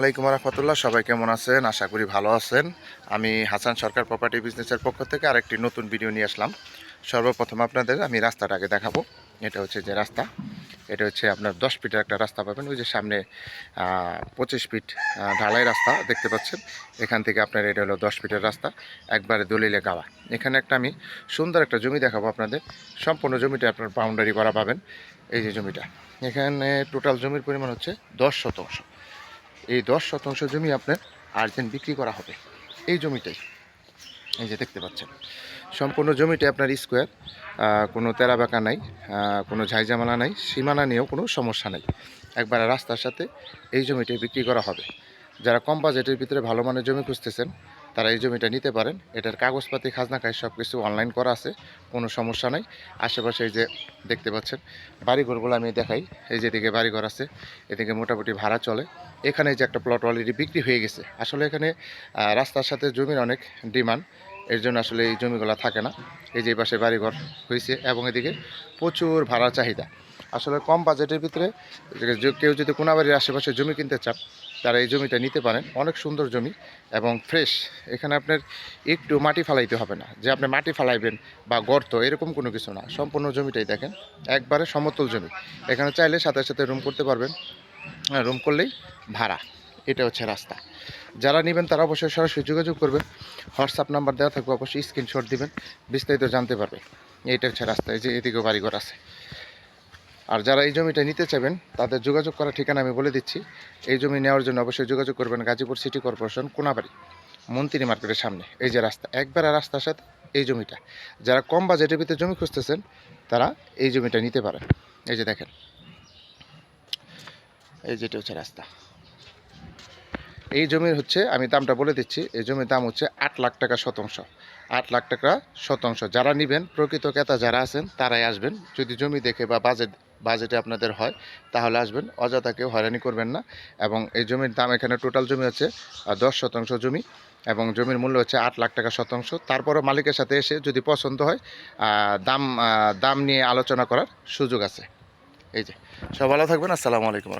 আলাইকুম রহমতুল্লাহ, সবাই কেমন আছেন? আশা করি ভালো আছেন। আমি হাসান সরকার প্রপার্টি বিজনেসের পক্ষ থেকে আরেকটি নতুন ভিডিও নিয়ে আসলাম। সর্বপ্রথম আপনাদের আমি রাস্তাটা আগে দেখাবো। এটা হচ্ছে যে রাস্তা। এটা হচ্ছে আপনার দশ ফিটের একটা রাস্তা পাবেন। ওই যে সামনে পঁচিশ ফিট ঢালাই রাস্তা দেখতে পাচ্ছেন। এখান থেকে আপনার এটা হলো দশ ফিটের রাস্তা। একবারে দলিলে গাওয়া এখানে একটা আমি সুন্দর একটা জমি দেখাবো আপনাদের। সম্পূর্ণ জমিটা আপনার বাউন্ডারি করা পাবেন। এই যে জমিটা। এখানে টোটাল জমির পরিমাণ হচ্ছে দশ শতাংশ। এই দশ শতাংশ জমি আপনার আর্জেন্ট বিক্রি করা হবে। এই জমিটাই। এই যে দেখতে পাচ্ছেন। সম্পূর্ণ জমিটা আপনার স্কোয়ার। কোনো তেরা বাঁকা নাই কোনো ঝাইঝামালা নাই, সীমানা নিয়েও কোনো সমস্যা নেই। একবার রাস্তার সাথে এই জমিটি বিক্রি করা হবে। যারা কম বাজেটের ভিতরে ভালো মানের জমি খুঁজতেছেন তারা এই জমিটা নিতে পারেন। এটার কাগজপাতি, খাজনা খাই সব কিছু অনলাইন করা আছে, কোনো সমস্যা নাই। আশেপাশে এই যে দেখতে পাচ্ছেন, বাড়িঘরগুলো আমি দেখাই। এই যে যেদিকে বাড়িঘর আছে, এদিকে মোটামুটি ভাড়া চলে। এখানে যে একটা প্লট অলরেডি বিক্রি হয়ে গেছে। আসলে এখানে রাস্তার সাথে জমির অনেক ডিমান্ড এর জন্য আসলে এই জমিগুলো থাকে না। এই যে পাশে বাড়িঘর হয়েছে এবং এদিকে প্রচুর ভাড়া চাহিদা। আসলে কম বাজেটের ভিতরে কেউ যদি কোনাবাড়ির আশেপাশে জমি কিনতে চান, তারা এই জমিটা নিতে পারেন। অনেক সুন্দর জমি এবং ফ্রেশ এখানে আপনার একটু মাটি ফালাইতে হবে না। যে আপনি মাটি ফালাইবেন বা গর্ত, এরকম কোনো কিছু না। সম্পূর্ণ জমিটাই দেখেন। একবারে সমতল জমি। এখানে চাইলে সাথে সাথে রুম করতে পারবেন। রুম করলেই ভাড়া। এটা হচ্ছে রাস্তা। যারা নেবেন, তারা অবশ্যই সরাসরি যোগাযোগ করবেন। হোয়াটসঅ্যাপ নাম্বার দেওয়া থাকবে, অবশ্যই স্ক্রিনশট দিবেন। বিস্তারিত জানতে পারবে। এইটা হচ্ছে রাস্তা। এই যে এদিকেও বাড়িঘর আছে। আর যারা এই জমিটা নিতে চাইবেন, তাদের যোগাযোগ করার ঠিকানা আমি বলে দিচ্ছি। এই জমি নেওয়ার জন্য অবশ্যই যোগাযোগ করবেন গাজীপুর সিটি কর্পোরেশন, কোনাবাড়ি মন্ত্রী মার্কেটের সামনে। এই যে রাস্তা, একবারে রাস্তার সাথে এই জমিটা। যারা কম বাজেটের ভিতরে জমি খুঁজতেছেন, তারা এই জমিটা নিতে পারেন। এই যে দেখেন, এই যেটা হচ্ছে রাস্তা। এই জমির হচ্ছে, আমি দামটা বলে দিচ্ছি, এই জমির দাম হচ্ছে আট লাখ টাকা শতাংশ। আট লাখ টাকা শতাংশ। যারা নেবেন, প্রকৃত ক্রেতা যারা আছেন, তারাই আসবেন। যদি জমি দেখে বা বাজেট বাজেটে আপনাদের হয়, তাহলে আসবেন। অযথা কেউ হয়রানি করবেন না। এবং এই জমির দাম এখানে টোটাল জমি হচ্ছে দশ শতাংশ জমি এবং জমির মূল্য হচ্ছে আট লাখ টাকা শতাংশ। তারপরও মালিকের সাথে এসে যদি পছন্দ হয় দাম দাম নিয়ে আলোচনা করার সুযোগ আছে। এই যে সব ভালো থাকবেন। আসসালামু আলাইকুম